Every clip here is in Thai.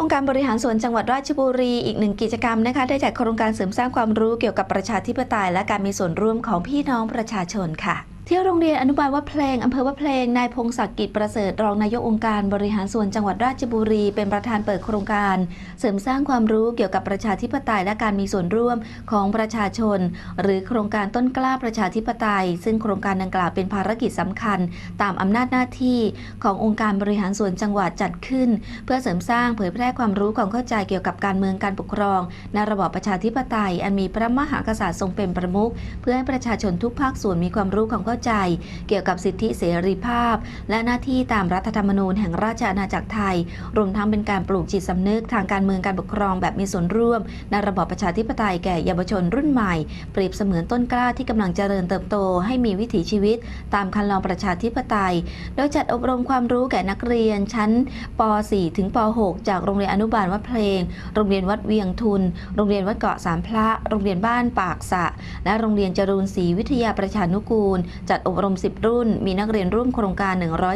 องค์การบริหารส่วนจังหวัดราชบุรีอีกหนึ่งกิจกรรมนะคะ ได้จัดโครงการเสริมสร้างความรู้เกี่ยวกับประชาธิปไตยและการมีส่วนร่วมของพี่น้องประชาชนค่ะ ที่โรงเรียนอนุบาลวัดเพลงอำเภอวัดเพลง นายพงศักดิ์กิจประเสริฐรองนายกองค์การบริหารส่วนจังหวัดราชบุรี เป็นประธานเปิดโครงการ เสริมสร้างความรู้เกี่ยวกับประชาธิปไตยและการมีส่วนร่วมของประชาชน หรือโครงการต้นกล้าประชาธิปไตย ซึ่งโครงการดังกล่าวเป็นภารกิจสำคัญ ตามอำนาจหน้าที่ขององค์การบริหารส่วนจังหวัดจัดขึ้น เพื่อเสริมสร้างเผยแพร่ความรู้ความเข้าใจเกี่ยวกับการเมืองการปกครองในระบอบประชาธิปไตย อันมีพระมหากษัตริย์ทรงเป็นประมุขเพื่อให้ประชาชนทุกภาคส่วนมีความรู้ความเข้าใจ เกี่ยวกับสิทธิเสรีภาพ และหน้าที่ตามรัฐธรรมนูญแห่งราชอาณาจักรไทย รวมทั้งเป็นการปลูกจิตสำนึกทางการเมืองการปกครองแบบมีส่วนร่วม ในระบอบประชาธิปไตยแก่เยาวชนรุ่นใหม่ เปรียบเสมือนต้นกล้าที่กำลังเจริญเติบโต ให้มีวิถีชีวิต ตามคันลองประชาธิปไตย โดยจัดอบรมความรู้แก่นักเรียนชั้นป .4 ถึงป .6 จากโรงเรียนอนุบาลวัดเพลง โรงเรียนวัดเวียงทุน โรงเรียนวัดเกาะสามพระ โรงเรียนบ้านปากสะ และโรงเรียนจรูนศรีวิทยาประชานุกูลจัดอบรม 10 รุ่น มีนักเรียนร่วมโครงการ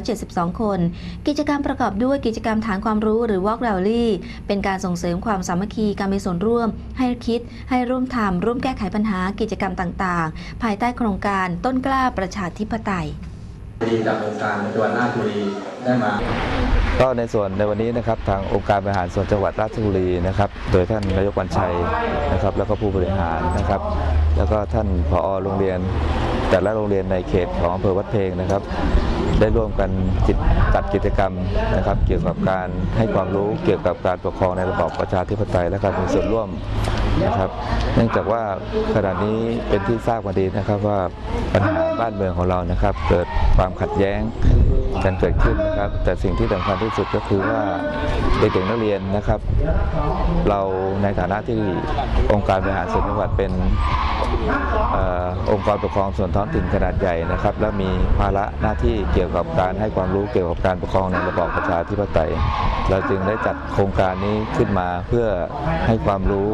172 คน กิจกรรมประกอบด้วยกิจกรรมฐานความรู้หรือ Walk Rally เป็นการส่งเสริมความสามัคคีการมีส่วนร่วม ให้คิด ให้ร่วมทำร่วมแก้ไขปัญหากิจกรรมต่างๆ ภายใต้โครงการต้นกล้าประชาธิปไตยดีจากโครงการจังหวัดราชบุรีได้มา ก็ในส่วนในวันนี้นะครับทางองค์การบริหารส่วนจังหวัดราชบุรีนะครับโดยท่านนายกวันชัยนะครับ แล้วก็ผู้บริหารนะครับ แล้วก็ท่านผอโรงเรียน แต่ละโรงเรียนในเขตของอำเภอวัดเพลงนะครับได้ร่วมกันจิตจัดกิจกรรมนะครับ เกี่ยวกับการให้ความรู้เกี่ยวกับการปกครองในระบอบประชาธิปไตยและการมีส่วนร่วมนะครับเนื่องจากว่าขณะนี้เป็นที่ทราบกันดีนะครับว่าปัญหาบ้านเมืองของเรานะครับ เกิดความขัดแย้งกันเกิดขึ้นนะครับ แต่สิ่งที่สำคัญที่สุดก็คือว่าเด็กๆนักเรียนนะครับ เราในฐานะที่องค์การบริหารส่วนจังหวัดเป็นเองค์กรปกครองส่วนท้องถิ่นขนาดใหญ่นะครับ และมีภาระหน้าที่เกี่ยวกับการให้ความรู้เกี่ยวกับการปกครองในระบอบประชาธิปไตย เราจึงได้จัดโครงการนี้ขึ้นมาเพื่อให้ความรู้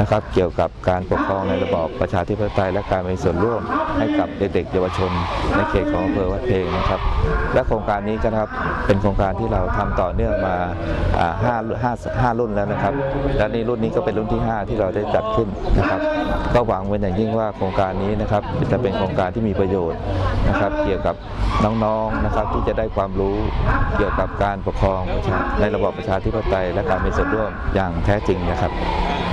นะครับ เกี่ยวกับการปกครองในระบอบประชาธิปไตย และการมีส่วนร่วมให้กับเด็กๆเยาวชน ในเขตของอำเภอวัดเพลงนะครับ และโครงการนี้ก็นะครับเป็นโครงการที่เราทำต่อเนื่องมาอ่าห้าห้าห้ารุ่นแล้วนะครับ และในรุ่นนี้ก็เป็นรุ่นที่ 5 ที่เราได้จัดขึ้นนะครับ ก็หวังเป็นอย่างยิ่งว่าโครงการนี้นะครับจะเป็นโครงการที่มีประโยชน์นะครับ เกี่ยวกับน้องๆนะครับที่จะได้ความรู้เกี่ยวกับการปกครองในระบอบประชาธิปไตยและการมีส่วนร่วมอย่างแท้จริงนะครับ